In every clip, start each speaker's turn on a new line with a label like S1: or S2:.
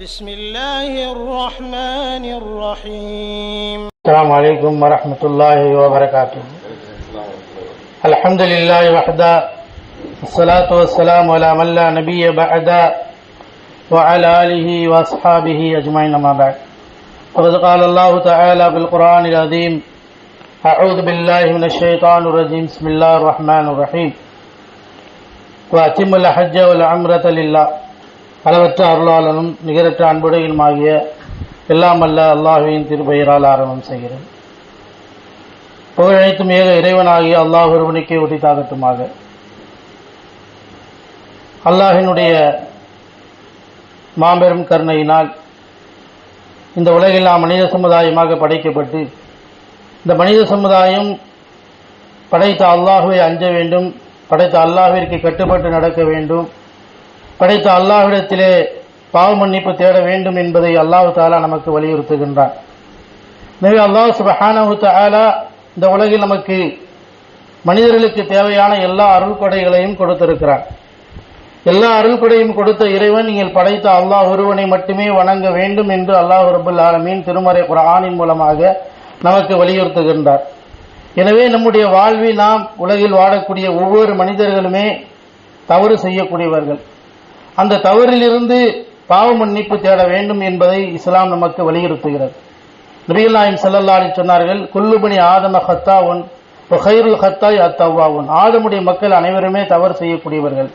S1: بسم اللہ الرحمن الرحیم
S2: السلام علیکم ورحمۃ اللہ وبرکاتہ۔ الحمد للہ وحدہ الصلاة والسلام على من لا نبی بعدا وعلى آلہ واصحابہ اجمعین اما بعد۔ فقد قال اللہ تعالی بالقرآن العظیم، اعوذ باللہ من الشیطان الرجیم، بسم اللہ الرحمن الرحیم۔ واتم الحج والعمرة للہ۔ அளவற்ற அருளாளனும் நிகரற்ற அன்புடையுமாகிய எல்லாம் அல்ல அல்லாஹுவின் திருப்பெயரால் ஆரம்பம் செய்கிறேன். புகழனைத்தும் ஏக இறைவனாகிய அல்லாஹ் ஒருவனுக்கே உதித்தாகட்டுமாக அல்லாஹினுடைய மாபெரும் கருணையினால் இந்த உலகில் நாம் மனித சமுதாயமாக படைக்கப்பட்டு இந்த மனித சமுதாயம் படைத்த அல்லாஹுவை அஞ்ச வேண்டும் படைத்த அல்லாஹிற்கு கட்டுப்பட்டு நடக்க வேண்டும் படைத்த அல்லாஹ்விடத்திலே பாவ மன்னிப்பு தேட வேண்டும் என்பதை அல்லாஹு தாலா நமக்கு வலியுறுத்துகின்றான். எனவே அல்லாஹ் சுபஹானஹு தாலா இந்த உலகில் நமக்கு மனிதர்களுக்கு தேவையான எல்லா அருள் கொடைகளையும் கொடுத்திருக்கிறான். எல்லா அருள் கொடையும் கொடுத்த இறைவன் நீங்கள் படைத்த அல்லாஹ் ஒருவனை மட்டுமே வணங்க வேண்டும் என்று அல்லாஹ் ரபுல் ஆலமீன் திருமறை குரானின் மூலமாக நமக்கு வலியுறுத்துகின்றார். எனவே நம்முடைய வாழ்வில் நாம் உலகில் வாழக்கூடிய ஒவ்வொரு மனிதர்களுமே தவறு செய்யக்கூடியவர்கள். அந்த தவறிலிருந்து பாவ மன்னிப்பு தேட வேண்டும் என்பதை இஸ்லாம் நமக்கு வலியுறுத்துகிறது. நபிகள் நாயம் செல்லல்லாடி சொன்னார்கள் குல்லுபணி ஆதம ஹத்தாவுன் ஹைருல் ஹத்தாய் அத்தவ்வாவுன் ஆதமுடைய மக்கள் அனைவருமே தவறு செய்யக்கூடியவர்கள்.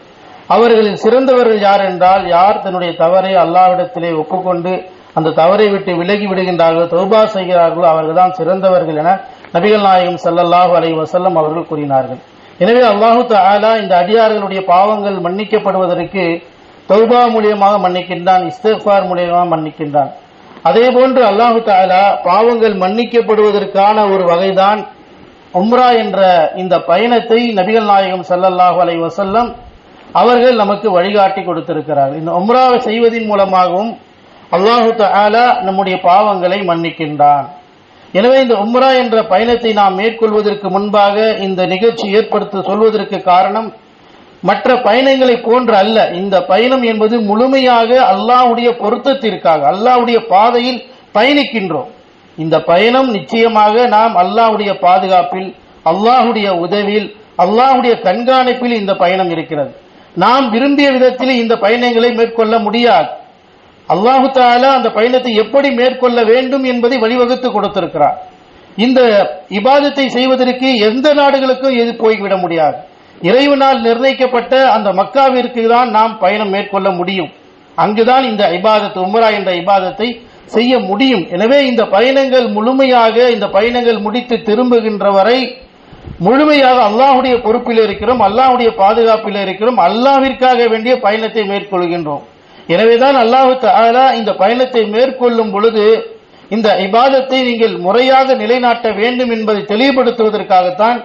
S2: அவர்களில் சிறந்தவர்கள் யார் என்றால் யார் தன்னுடைய தவறை அல்லாவிடத்திலே ஒப்புக்கொண்டு அந்த தவறை விட்டு விலகி விடுகின்றார்களோ தௌபா செய்கிறார்களோ அவர்கள்தான் சிறந்தவர்கள் என நபிகள் நாயகம் சல்லல்லாஹு அலை வசல்லம் அவர்கள் கூறினார்கள். எனவே அல்லாஹு தாலா இந்த அடியார்களுடைய பாவங்கள் மன்னிக்கப்படுவதற்கு தௌபா மூலியமாக மன்னிக்கின்றான் இஸ்திஃபார் மூலியமாக மன்னிக்கின்றான். அதே போன்று அல்லாஹு தாலா பாவங்கள் மன்னிக்கப்படுவதற்கான ஒரு வகைதான் உம்ரா என்ற இந்த பயணத்தை நபிகள் நாயகம் சல்லல்லாஹு அலை வசல்லம் அவர்கள் நமக்கு வழிகாட்டி கொடுத்திருக்கிறார். இந்த உம்ராவை செய்வதன் மூலமாகவும் அல்லாஹு தாலா நம்முடைய பாவங்களை மன்னிக்கின்றான். எனவே இந்த உம்ரா என்ற பயணத்தை நாம் மேற்கொள்வதற்கு முன்பாக இந்த நிகழ்ச்சி ஏற்படுத்த சொல்வதற்கு காரணம் மற்ற பயணங்களை போன்று அல்ல. இந்த பயணம் என்பது முழுமையாக அல்லாஹ்வுடைய பொருத்தத்திற்காக அல்லாவுடைய பாதையில் பயணிக்கின்றோம். இந்த பயணம் நிச்சயமாக நாம் அல்லாஹ்வுடைய பாதுகாப்பில் அல்லாஹுடைய உதவியில் அல்லாஹுடைய கண்காணிப்பில் இந்த பயணம் இருக்கிறது. நாம் விரும்பிய விதத்தில் இந்த பயணங்களை மேற்கொள்ள முடியாது. அல்லாஹு தாலா அந்த பயணத்தை எப்படி மேற்கொள்ள வேண்டும் என்பதை வழிவகுத்து கொடுத்திருக்கிறார். இந்த இபாதத்தை செய்வதற்கு எந்த நாடுகளுக்கும் எது போய்விட முடியாது. இறைவனால் நிர்ணயிக்கப்பட்ட அந்த மக்காவிற்கு தான் நாம் பயணம் மேற்கொள்ள முடியும். அங்குதான் இந்த ஐபாதத்து உமரா என்ற இபாதத்தை செய்ய முடியும். எனவே இந்த பயணங்கள் முழுமையாக இந்த பயணங்கள் முடித்து திரும்புகின்ற வரை முழுமையாக அல்லாஹுடைய பொறுப்பில் இருக்கிறோம் அல்லாஹுடைய பாதுகாப்பில் இருக்கிறோம் அல்லாஹிற்காக வேண்டிய பயணத்தை மேற்கொள்கின்றோம். எனவேதான் அல்லாஹு தாலா இந்த பயணத்தை மேற்கொள்ளும் பொழுது இந்த இபாதத்தை நீங்கள் முறையாக நிலைநாட்ட வேண்டும் என்பதை தெளிவுபடுத்துவதற்காகத்தான்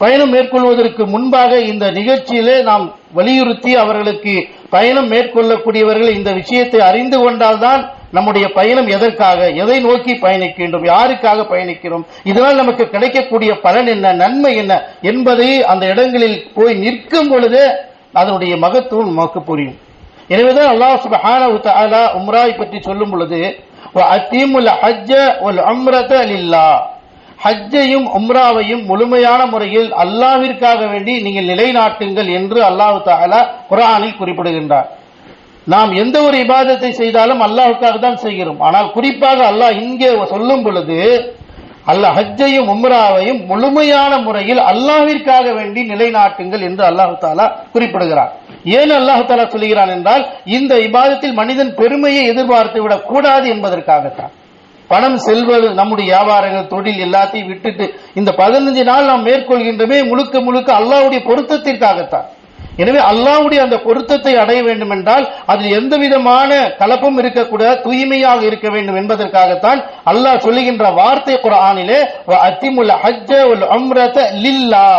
S2: பயணம் மேற்கொள்வதற்கு முன்பாக இந்த நிகழ்ச்சியிலே நாம் வலியுறுத்தி அவர்களுக்கு பயணம் மேற்கொள்ளக்கூடியவர்கள் இந்த விஷயத்தை அறிந்து கொண்டால்தான் நம்முடைய பயணம் எதற்காக எதை நோக்கி பயணிக்கின்றோம் யாருக்காக பயணிக்கிறோம் இதனால் நமக்கு கிடைக்கக்கூடிய பலன் என்ன நன்மை என்ன என்பதை அந்த இடங்களில் போய் நிற்கும் பொழுதே அதனுடைய மகத்துவம் நமக்கு புரியும். எனவேதான் அல்லாஹ் சுப்ஹானஹு தஆலா உம்ராவை பற்றி சொல்லும் பொழுது அத்தீமுல் ஹஜ்ஜ வல் உம்ரத லில்லாஹ். ஹஜ்ஜையும் உம்ராவையும் முழுமையான முறையில் அல்லாவிற்காக வேண்டி நீங்கள் நிலைநாட்டுங்கள் என்று அல்லாஹு தாலா குரானில் குறிப்பிடுகின்றார். நாம் எந்த ஒரு இபாதத்தை செய்தாலும் அல்லாஹுக்காக தான் செய்கிறோம். ஆனால் குறிப்பாக அல்லாஹ் இங்கே சொல்லும் பொழுது அல்லாஹ் ஹஜ்ஜையும் உம்ராவையும் முழுமையான முறையில் அல்லாவிற்காக வேண்டி நிலைநாட்டுங்கள் என்று அல்லாஹு தாலா குறிப்பிடுகிறார். ஏன் அல்லாஹு தாலா சொல்கிறான் என்றால் இந்த இபாதத்தில் மனிதன் பெருமையை எதிர்பார்த்து விடக் கூடாது என்பதற்காகத்தான். பணம் செல்வது நம்முடைய வியாபாரங்கள் தொழில் எல்லாத்தையும் விட்டுட்டு இந்த பதினஞ்சு நாள் நாம் மேற்கொள்கின்றமே முழுக்க முழுக்க அல்லாவுடைய பொருத்தத்திற்காகத்தான். எனவே அல்லாவுடைய அந்த பொருத்தத்தை அடைய வேண்டும் என்றால் அதில் எந்த விதமான கலப்பும் இருக்கக்கூடாது தூய்மையாக இருக்க வேண்டும் என்பதற்காகத்தான் அல்லாஹ் சொல்லுகின்ற வார்த்தை குரானிலே அத்திமுல்ல ஹஜ்ஜ உல் அம்ரத லில்லா.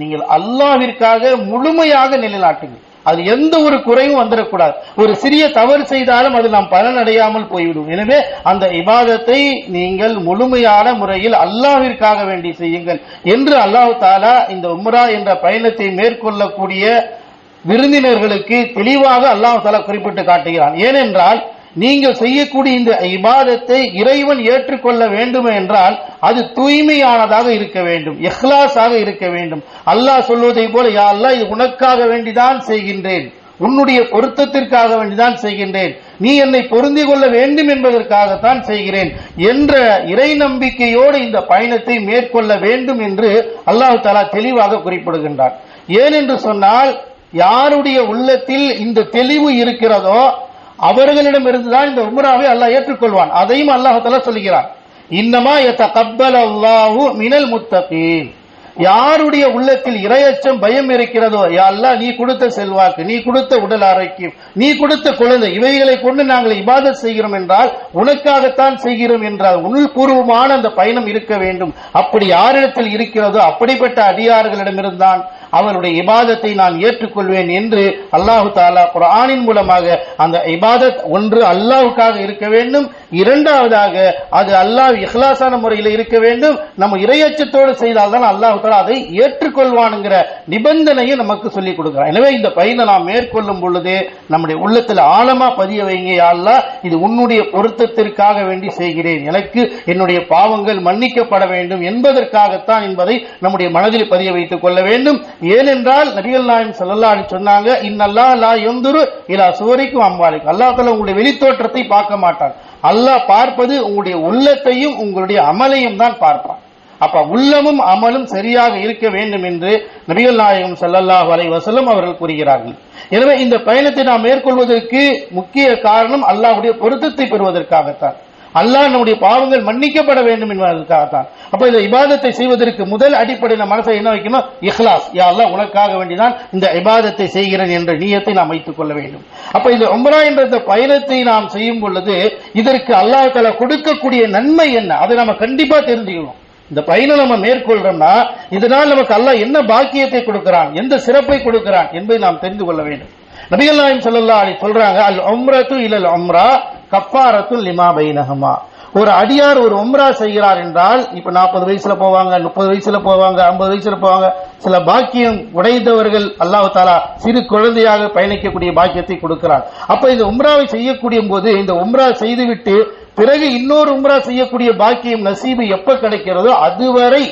S2: நீங்கள் அல்லாவிற்காக முழுமையாக நிலைநாட்டுங்கள். அது எந்த ஒரு குறையும் வந்துடக்கூடாது. ஒரு சிறிய தவறு செய்தாலும் அது நாம் பலனடையாமல் போய்விடும். எனவே அந்த இபாதத்தை நீங்கள் முழுமையான முறையில் அல்லாவிற்காக வேண்டி செய்யுங்கள் என்று அல்லாஹு தாலா இந்த உம்ரா என்ற பயணத்தை மேற்கொள்ளக்கூடிய விருந்தினர்களுக்கு தெளிவாக அல்லாஹ் தாலா குறிப்பிட்டு காட்டுகிறான். ஏனென்றால் நீங்கள் செய்யக்கூடிய இந்த இபாதத்தை இறைவன் ஏற்றுக்கொள்ள வேண்டும் என்றால் அது தூய்மையானதாக இருக்க வேண்டும் எஹ்லாஸாக இருக்க வேண்டும். அல்லாஹ் சொல்வதை போல யா அல்லாஹ் இது உனக்காக வேண்டிதான் செய்கின்றேன். உன்னுடைய பொருத்தத்திற்காக வேண்டிதான் செய்கின்றேன். நீ என்னை பொருந்தி கொள்ள வேண்டும் என்பதற்காகத்தான் செய்கிறேன் என்ற இறை நம்பிக்கையோடு இந்த பயணத்தை மேற்கொள்ள வேண்டும் என்று அல்லாஹ் தாலா தெளிவாக குறிப்பிடுகின்றார் ஏனென்று சொன்னால் யாருடைய உள்ளத்தில் இந்த தெளிவு இருக்கிறதோ அவர்களிடம் இருந்துதான் இந்த உம்ராவை அல்லாஹ் ஏற்றுக்கொள்வான். அதையும் அல்லாஹால தஆலா சொல்கிறான் இன்னமா கப்பல் அல்லாஹூ மினல் முத்தகீன். யாருடைய உள்ளத்தில் இரையச்சம் பயம் இருக்கிறதோ அல்லாஹ் நீ கொடுத்த செல்வாக்கு நீ கொடுத்த உடல் ஆரோக்கியம் நீ கொடுத்த குழந்தை இவைகளை கொண்டு நாங்கள் இபாதத் செய்கிறோம் என்றால் உனக்காகத்தான் செய்கிறோம் என்றால் உள்பூர்வமான அந்த பயணம் இருக்க வேண்டும். அப்படி யாரிடத்தில் இருக்கிறதோ அப்படிப்பட்ட அடியார்களிடமிருந்தான் அவருடைய இபாதத்தை நான் ஏற்றுக்கொள்வேன் என்று அல்லாஹு தாலா குரானின் மூலமாக அந்த இபாதத் ஒன்று அல்லாஹுக்காக இருக்க வேண்டும். இரண்டாவதாக அது அல்லாஹ் இஹ்லாசான முறையில் இருக்க வேண்டும். நம்ம இரையச்சத்தோடு செய்தால்தான் அல்லாஹு தாலா அதை ஏற்றுக்கொள்வானுங்கிற நிபந்தனையை நமக்கு சொல்லிக் கொடுக்கிறான். எனவே இந்த பயனை நாம் மேற்கொள்ளும் பொழுது நம்முடைய உள்ளத்தில் ஆழமா பதிய வைங்க அல்லா அல்லாஹ் இது உன்னுடைய பொருத்தத்திற்காக வேண்டி செய்கிறேன். எனக்கு என்னுடைய பாவங்கள் மன்னிக்கப்பட வேண்டும் என்பதற்காகத்தான் என்பதை நம்முடைய மனதில் பதிய வைத்துக் கொள்ள வேண்டும். ஏனென்றால் நபிகள் நாயம் செல்லல்லான்னு சொன்னாங்க இன்னல்லா லா யந்துரு இலா சுவரிக்கும் அம்பாலிக்கும் அல்லாஹ் தஆலா உங்களுடைய வெளித்தோற்றத்தை பார்க்க மாட்டான். அல்லாஹ் பார்ப்பது உங்களுடைய உள்ளத்தையும் உங்களுடைய அமலையும் தான் பார்ப்பான். அப்ப உள்ளமும் அமலும் சரியாக இருக்க வேண்டும் என்று நபிகள் நாயகம் ஸல்லல்லாஹு அலைஹி வசலும் அவர்கள் கூறுகிறார்கள். எனவே இந்த பயணத்தை நாம் மேற்கொள்வதற்கு முக்கிய காரணம் அல்லாஹுடைய பொருத்தத்தை பெறுவதற்காகத்தான். அல்லாஹ் நம்முடைய பாவங்கள் மன்னிக்கப்பட வேண்டும் என்பதற்காக தான் அப்போ இந்த இபாதத்தை செய்வதற்கு முதல் அடிப்படை நம்ம மனசை என்ன வைக்கணும்? இஹ்லாஸ். யா அல்லாஹ் உனக்காக வேண்டிதான் இந்த இபாதத்தை செய்கிறேன் என்ற நியத்தை நாம் வைத்துக் கொள்ள வேண்டும். அப்போ இந்த உம்ரா என்ற இந்த பயணத்தை நாம் செய்யும் பொழுது இதற்கு அல்லாஹ் தஆலா கொடுக்கக்கூடிய நன்மை என்ன? அதை நம்ம கண்டிப்பா தெரிஞ்சுக்கணும். இந்த பயணம் நம்ம மேற்கொள்றோம்னா இதனால் நமக்கு அல்லாஹ் என்ன பாக்கியத்தை கொடுக்கிறான்? எந்த சிறப்பை கொடுக்கிறான் என்பதை நாம் தெரிந்து கொள்ள வேண்டும். நபிகள் நாயம் சொல்லல்லா அப்படி சொல்றாங்க அல் உம்ரத்து அல் உம்ரா கஃபாரத்து லிமா பைனஹுமா. ஒரு அடியார் ஒரு உம்ரா செய்கிறார் என்றால் இப்ப நாற்பது வயசுல போவாங்க முப்பது வயசுல போவாங்க ஐம்பது வயசுல போவாங்க சில பாக்கியம் உடைந்தவர்கள் அல்லாஹ் தாலா சிறு குழந்தையாக பயணிக்கக்கூடிய பாக்கியத்தை கொடுக்கிறார். அப்ப இந்த உம்ராவை செய்யக்கூடிய போது இந்த உம்ரா செய்துவிட்டு பிறகு இன்னொரு உம்ரா செய்யக்கூடிய பாக்கியம் நசீபு எப்ப கிடைக்கிறதோ அதுவரை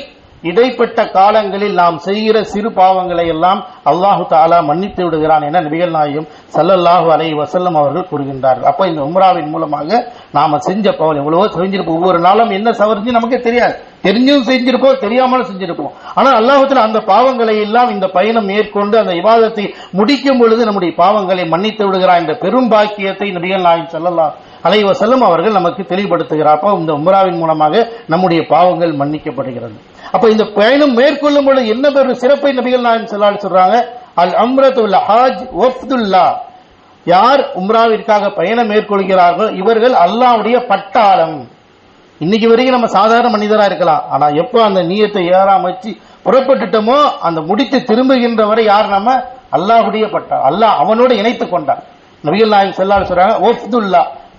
S2: இடைப்பட்ட காலங்களில் நாம் செய்கிற சிறு பாவங்களை எல்லாம் அல்லாஹு தாலா மன்னித்து விடுகிறான் என நபிகள் நாயும் சல்லல்லாஹு அலை வசல்லம் அவர்கள் கூறுகின்றார்கள். அப்போ இந்த உம்ராவின் மூலமாக நாம் செஞ்ச பவன் எவ்வளவோ செஞ்சிருப்போம். ஒவ்வொரு நாளும் என்ன சவரிஞ்சு நமக்கு தெரியாது. தெரிஞ்சும் செஞ்சிருப்போம் தெரியாமலும் செஞ்சிருப்போம். ஆனால் அல்லாஹுத்துல அந்த பாவங்களை எல்லாம் இந்த பயணம் மேற்கொண்டு அந்த விவாதத்தை முடிக்கும் பொழுது நம்முடைய பாவங்களை மன்னித்து விடுகிறான் என்ற பெரும் பாக்கியத்தை நபிகள் நாயும் சொல்லலாம் அலைஹி செல்லும் அவர்கள் நமக்கு தெளிவுபடுத்துகிறார். அப்போ இந்த உம்ராவின் மூலமாக நம்முடைய பாவங்கள் மன்னிக்கப்படுகிறது. அப்போ இந்த பயணம் மேற்கொள்ளும் பொழுது என்ன பெரும் சிறப்பை நபிகள் நாயகம் செல்லால் சொல்கிறாங்க சொல்றாங்க? அல் அம்ரத்துல் ஹாஜ் ஒஃப்துல்லா யார் உம்ராவிற்காக பயணம் மேற்கொள்கிறார்களோ இவர்கள் அல்லாவுடைய பட்டாளம். இன்னைக்கு வரைக்கும் நம்ம சாதாரண மனிதராக இருக்கலாம். ஆனால் எப்போ அந்த நீயத்தை ஏறாம வச்சு புறப்பட்டுட்டோமோ அந்த முடித்து திரும்புகின்ற வரை யார் நம்ம? அல்லாஹுடைய பட்டாளம் அல்லாஹ் அவனோடு இணைத்து கொண்டான். நபிகள் நாயகம் செல்லால் அலைஹி சொல்றாங்க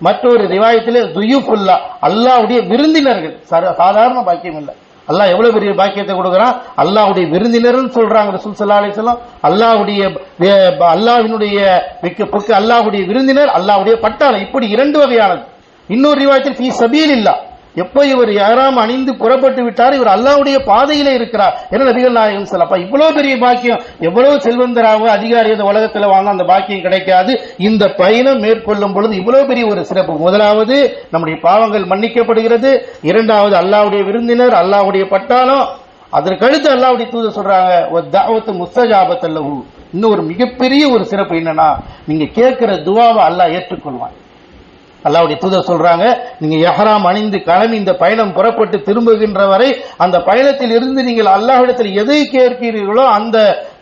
S2: மற்றொரு ரிவாயத்தில் துயுஃபுல்லா அல்லாவுடைய விருந்தினர்கள். சாதாரண பாக்கியம் இல்லை. அல்லாஹ் எவ்வளவு பெரிய பாக்கியத்தை கொடுக்குறான்? அல்லாவுடைய விருந்தினர்னு சொல்றாங்க ரசூல் சல்லா அலைஹி வஸல்லம். அல்லாஹ்வுடைய வே- மிக்க புக்கு அல்லாவுடைய விருந்தினர் அல்லாவுடைய பட்டாளம். இப்படி இரண்டு வகையானது. இன்னொரு ரிவாயத்தில் ஃபீ சபீலில்லா எப்போ இவர் யாராம் அணிந்து புறப்பட்டு விட்டார் இவர் அல்லாவுடைய பாதையில இருக்கிறார் என நபிகள் நாயகம் சொல்லப்பா இவ்வளவு பெரிய பாக்கியம் எவ்வளவு செல்வந்தராக அதிகாரி இந்த உலகத்தில் வாழ்ந்தா அந்த பாக்கியம் கிடைக்காது. இந்த பயணம் மேற்கொள்ளும் பொழுது இவ்வளவு பெரிய ஒரு சிறப்பு. முதலாவது நம்முடைய பாவங்கள் மன்னிக்கப்படுகிறது. இரண்டாவது அல்லாவுடைய விருந்தினர் அல்லாவுடைய பட்டாளம். அதற்கடுத்து அல்லாவுடைய தூதர் சொல்றாங்க ஒரு தாவத்து முஸ்தஜாபத்தல்லஹு. இன்னும் ஒரு மிகப்பெரிய ஒரு சிறப்பு என்னன்னா நீங்க கேட்கிற துவாவை அல்லாஹ் ஏற்றுக்கொள்வான். அல்லாவுடைய தூதர் சொல்றாங்க நீங்க எஹராம் அணிந்து கிளம்பி இந்த பயணம் புறப்பட்டு திரும்புகின்ற வரை அந்த பயணத்தில் இருந்து நீங்கள் அல்லாஹிடத்தில் எதை கேட்கிறீர்களோ அந்த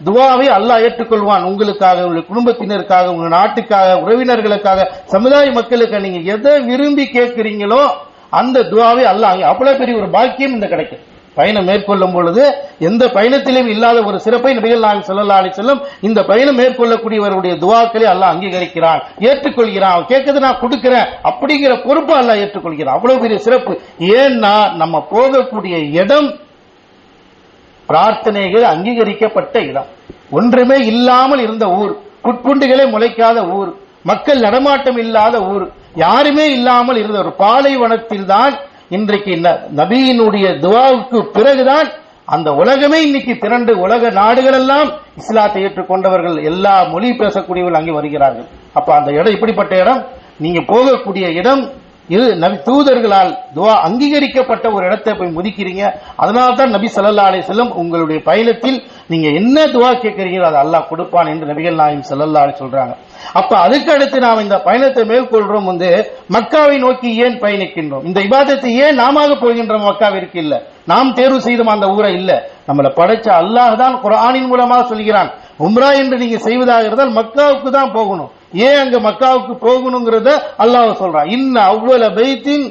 S2: துவாவை அல்லாஹ் ஏற்றுக்கொள்வான். உங்களுக்காக உங்கள் குடும்பத்தினருக்காக உங்க நாட்டுக்காக உறவினர்களுக்காக சமுதாய மக்களுக்கு நீங்க எதை விரும்பி கேட்கிறீங்களோ அந்த துவாவை அல்லாஹ் அவ்வளவு பெரிய ஒரு பாக்கியம் இந்த கிடைக்கும் பயணம் மேற்கொள்ளும் பொழுது எந்த பயணத்திலும் இல்லாத ஒரு சிறப்பை நபிகள் நாயகம் ஸல்லல்லாஹு அலி செல்லும் இந்த பயணம் மேற்கொள்ளக்கூடியவருடைய துவாக்களை அல்லாஹ் அங்கீகரிக்கிறான் ஏற்றுக்கொள்கிறான். அவன் கேட்கறது நான் கொடுக்குறேன். அப்படிங்கிற பொறுப்பை அல்லாஹ் ஏற்றுக்கொள்கிறான். அவ்வளவு பெரிய சிறப்பு. ஏன்னா நம்ம போகக்கூடிய இடம் பிரார்த்தனைகள் அங்கீகரிக்கப்பட்ட இடம். ஒன்றுமே இல்லாமல் இருந்த ஊர். புட்புண்டுகளே முளைக்காத ஊர். மக்கள் நடமாட்டம் இல்லாத ஊர். யாருமே இல்லாமல் இருந்த ஒரு பாலைவனத்தில் தான் இன்றைக்கு ந- நபியினுடைய துவாவுக்கு பிறகுதான் அந்த உலகமே இன்னைக்கு திரண்டு உலக நாடுகள் எல்லாம் இஸ்லாத்தை ஏற்றுக்கொண்டவர்கள் எல்லா மொழி பேசக்கூடியவர்கள் அங்கே வருகிறார்கள். அப்ப அந்த இடம் இப்படிப்பட்ட இடம்? நீங்க போகக்கூடிய இடம் இது நபி தூதர்களால் துவா அங்கீகரிக்கப்பட்ட ஒரு இடத்தை போய் முதிக்கிறீங்க. அதனால தான் நபி சல்லா அலி செல்லம் உங்களுடைய பயணத்தில் நீங்க என்ன துவா கேட்கறீங்களோ அதை அல்லாஹ் கொடுப்பான் என்று நபிகள் நாயம் ஸல்லல்லாஹு அலி சொல்றாங்க. அப்ப அதுக்கு அடுத்து நாம் இந்த பயணத்தை மேற்கொள்றோம் வந்து மக்காவை நோக்கி ஏன் பயணிக்கின்றோம்? இந்த விவாதத்தை ஏன் நாம போகின்றோம் மக்காவிற்கு இல்ல? நாம் தேர்வு செய்தோம் அந்த ஊரை இல்ல. நம்மளை படைச்ச அல்லாஹ் தான் குரானின் மூலமாக சொல்கிறான். உம்ரா என்று நீங்க செய்வதாக இருந்தால் மக்காவுக்கு தான் போகணும். ஏன் அங்க மக்காவுக்கு போகணுங்கிறத அல்லாஹ் சொல்றான். இன்ன அவ்வள பைத்தின்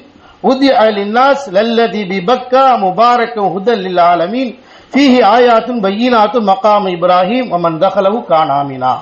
S2: உதி அலின்னாஸ் லல்லதி பி பக்கா முபாரக்க ஹுதல் லில் ஆலமீன். ஃபீஹி ஆயாத்தும் பையினாத்துன் மக்காம் இப்ராஹிம் அமன் தகலவு காணாமினா